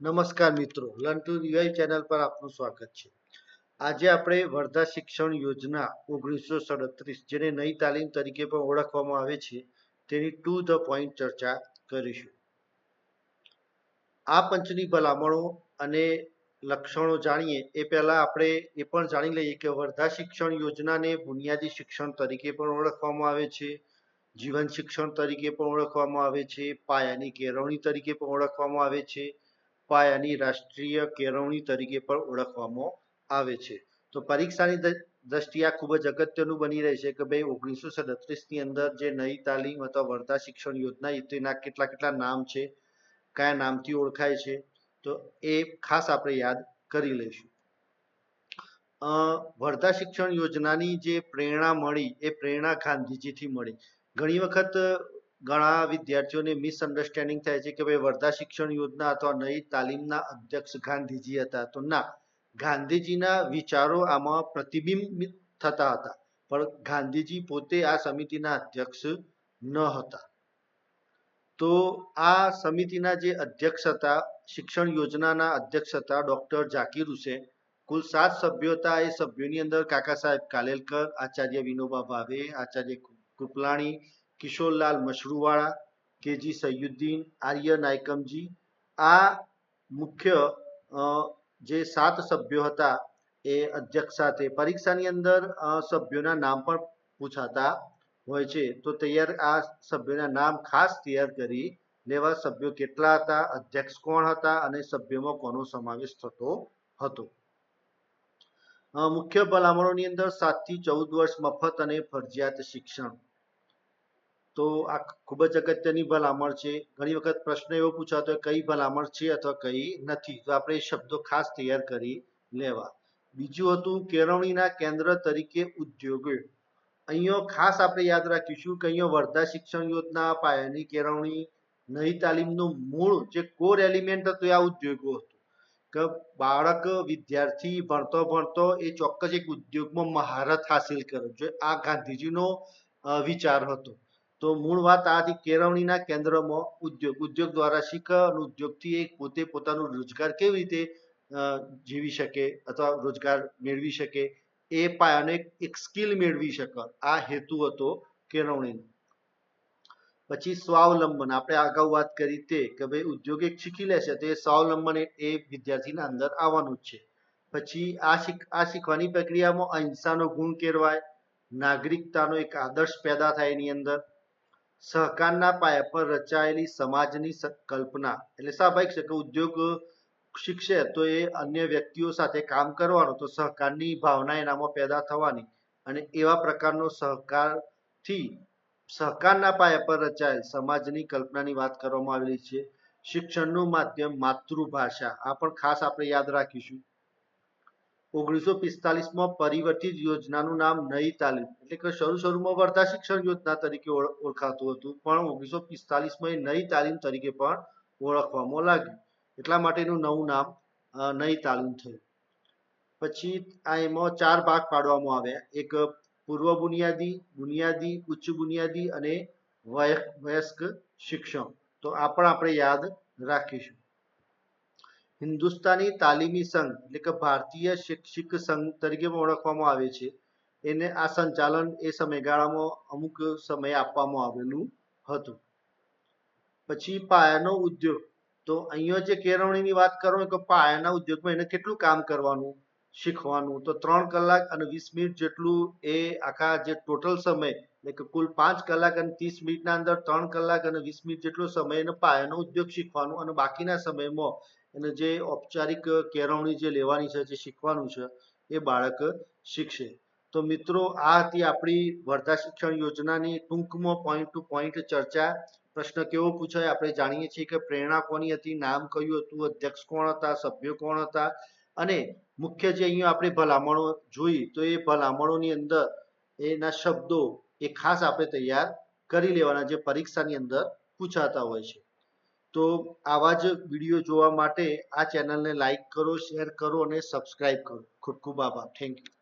નમસ્કાર મિત્રો learn to UI channel પર આપનું સ્વાગત છે. આજે આપણે વર્ધા શિક્ષણ યોજના ઓગણીસો સડત્રીસ, જેને નઈ તાલીમ તરીકે પણ ઓળખવામાં આવે છે, તેની ટુ ધ પોઈન્ટ ચર્ચા કરીશું. આ પંચની ભલામણો અને લક્ષણો જાણીએ, એ પહેલા આપણે એ પણ જાણી લઈએ કે વર્ધા શિક્ષણ યોજનાને બુનિયાદી શિક્ષણ તરીકે પણ ઓળખવામાં આવે છે, જીવન શિક્ષણ તરીકે પણ ઓળખવામાં આવે છે, પાયાની કેળવણી તરીકે પણ ઓળખવામાં આવે છે પાયાની રાષ્ટ્રીય કેળવણી તરીકે પણ ઓળખવામાં આવે છે. તો પરીક્ષાની દ્રષ્ટિએ ખૂબ જ અગત્યનું બની રહેશે કે ભાઈ ઓગણીસો સડત્રીસની અંદર જે નઈ તાલીમ અથવા વર્ધા શિક્ષણ યોજના તેના કેટલા કેટલા નામ છે, કયા નામથી ઓળખાય છે, તો એ ખાસ આપણે યાદ કરી લઈશું. વર્ધા શિક્ષણ યોજનાની જે પ્રેરણા મળી, એ પ્રેરણા ગાંધીજીથી મળી. ઘણી વખત ઘણા વિદ્યાર્થીઓને મિસઅન્ડરસ્ટેન્ડિંગ થાય છે કે ભાઈ વર્ધા શિક્ષણ યોજના અથવા નઈ તાલીમના અધ્યક્ષ ગાંધીજી હતા. તો ના, ગાંધીજીના વિચારો આમાં પ્રતિબિંબિત થતા હતા, પણ ગાંધીજી પોતે આ સમિતિના અધ્યક્ષ ન હતા. તો આ સમિતિના જે અધ્યક્ષ હતા, શિક્ષણ યોજનાના અધ્યક્ષ હતા ડોક્ટર જાકીર હુસેન. કુલ સાત સભ્યો હતા. એ સભ્યોની અંદર કાકા સાહેબ કાલેલકર, આચાર્ય વિનોબા ભાવે, આચાર્ય કૃપલાણી કિશોરલાલ મશરૂવાળા કેજી સૈયુદ્દીન, આર્ય નાયકમજી. આ મુખ્ય જે સાત સભ્યો હતા એ અધ્યક્ષ સાથે પરીક્ષાની અંદર સભ્યોના નામ પણ પૂછાતા હોય છે. તો તૈયાર આ સભ્યોના નામ ખાસ તૈયાર કરી લેવા સભ્યો કેટલા હતા, અધ્યક્ષ કોણ હતા અને સભ્યોમાં કોનો સમાવેશ થતો હતો. મુખ્ય ભલામણોની અંદર સાતથી ચૌદ વર્ષ મફત અને ફરજિયાત શિક્ષણ. તો આ ખૂબ જ અગત્યની ભલામણ છે. ઘણી વખત પ્રશ્ન એવો પૂછાતો હોય, કઈ ભલામણ છે અથવા કઈ નથી? તો આપણે શબ્દો ખાસ તૈયાર કરી લેવા. બીજું હતું, કેળવણીના કેન્દ્ર તરીકે ઉદ્યોગો. અહીંયા ખાસ આપણે યાદ રાખીશું કે અહીંયા વર્ધા શિક્ષણ યોજના, પાયાની કેળવણી નહીં તાલીમનું મૂળ જે કોર એલિમેન્ટ હતું એ આ ઉદ્યોગો હતું. કે બાળક, વિદ્યાર્થી ભણતો ભણતો એ ચોક્કસ એક ઉદ્યોગમાં મહારત હાસિલ કરે જો આ ગાંધીજીનો વિચાર હતો. તો મૂળ વાત આ કેળવણીના કેન્દ્રમાં ઉદ્યોગ ઉદ્યોગ દ્વારા શીખ ઉદ્યોગથી એક પોતે પોતાનું રોજગાર કેવી રીતે જીવી શકે અથવા રોજગાર મેળવી શકે એ પાયાનો એક સ્કિલ મેળવી શકે આ હેતુ હતો કેળવણીનો. પછી સ્વાવલંબન, આપણે અગાઉ વાત કરી તે કે ભાઈ ઉદ્યોગ એક શીખી લેશે તો એ સ્વાવલંબન એ- એ વિદ્યાર્થીના અંદર આવવાનું જ છે. પછી આ શીખ, આ શીખવાની પ્રક્રિયામાં અહિંસાનો ગુણ કેળવાય, નાગરિકતાનો એક આદર્શ પેદા થાય એની અંદર સહકારના પાયા પર રચાયેલી સમાજની કલ્પના. એટલે સ્વાભાવિક છે કે ઉદ્યોગ શીખશે તો એ અન્ય વ્યક્તિઓ સાથે કામ કરવાનો, તો સહકારની ભાવના એનામાં પેદા થવાની. અને એવા પ્રકારનો સહકારથી સહકારના પાયા પર રચાયેલ સમાજની કલ્પનાની વાત કરવામાં આવેલી છે. શિક્ષણનું માધ્યમ માતૃભાષા. આ પણ ખાસ આપણે યાદ રાખીશું. ઓગણીસો પિસ્તાલીસમાં પરિવર્તિત યોજનાનું નામ નઈ તાલીમ, એટલે કે શરૂ શરૂમાં વર્ધા શિક્ષણ યોજના તરીકે ઓળખાતું હતું, પણ ઓગણીસો પિસ્તાલીસમાં એ નઈ તાલીમ તરીકે પણ ઓળખવામાં લાગ્યું. એટલા માટેનું નવું નામ નઈ તાલીમ થયું. પછી આ એમાં ચાર ભાગ પાડવામાં આવ્યા. એક પૂર્વ બુનિયાદી બુનિયાદી, ઉચ્ચ બુનિયાદી અને વય- વયસ્ક શિક્ષણ. તો આ પણ આપણે યાદ રાખીશું. હિન્દુસ્તાની તાલીમી સંઘ, એટલે કે ભારતીય શિક્ષક સંઘ તરીકે પણ ઓળખવામાં આવે છે. એને આ સંચાલન એ સમયગાળામાં અમુક સમય આપવામાં આવેલું હતું. પછી પાયાનો ઉદ્યોગ. તો અહીંયા જે કેળવણીની વાત કરો કે પાયાના ઉદ્યોગમાં એને કેટલું કામ કરવાનું, શીખવાનું? તો ત્રણ કલાક અને વીસ મિનિટ જેટલું એ આખા જે ટોટલ સમય, એટલે કે કુલ પાંચ કલાક અને ત્રીસ મિનિટના અંદર ત્રણ કલાક અને વીસ મિનિટ જેટલો સમય એને પાયાનો ઉદ્યોગ શીખવાનું અને બાકીના સમયમાં એને જે ઔપચારિક કેળવણી જે લેવાની છે, જે શીખવાનું છે, એ બાળક શીખશે. તો મિત્રો, આ હતી આપણી વર્ધા શિક્ષણ યોજનાની ટૂંકમાં પોઈન્ટ ટુ પોઈન્ટ ચર્ચા. પ્રશ્ન કેવો પૂછાય? આપણે જાણીએ છીએ કે પ્રેરણા કોની હતી? નામ કયું હતું? અધ્યક્ષ કોણ હતા? સભ્યો કોણ હતા? અને મુખ્ય જે અહીંયા આપણે ભલામણો જોઈ, તો એ ભલામણોની અંદર એના શબ્દો એ ખાસ આપણે તૈયાર કરી લેવાના, જે પરીક્ષાની અંદર પૂછાતા હોય છે. તો આવા જ વીડિયો જોવા માટે આ ચેનલને લાઈક કરો, શેર કરો અને સબસ્ક્રાઇબ કરો. ખૂબ ખૂબ આભાર. Thank you.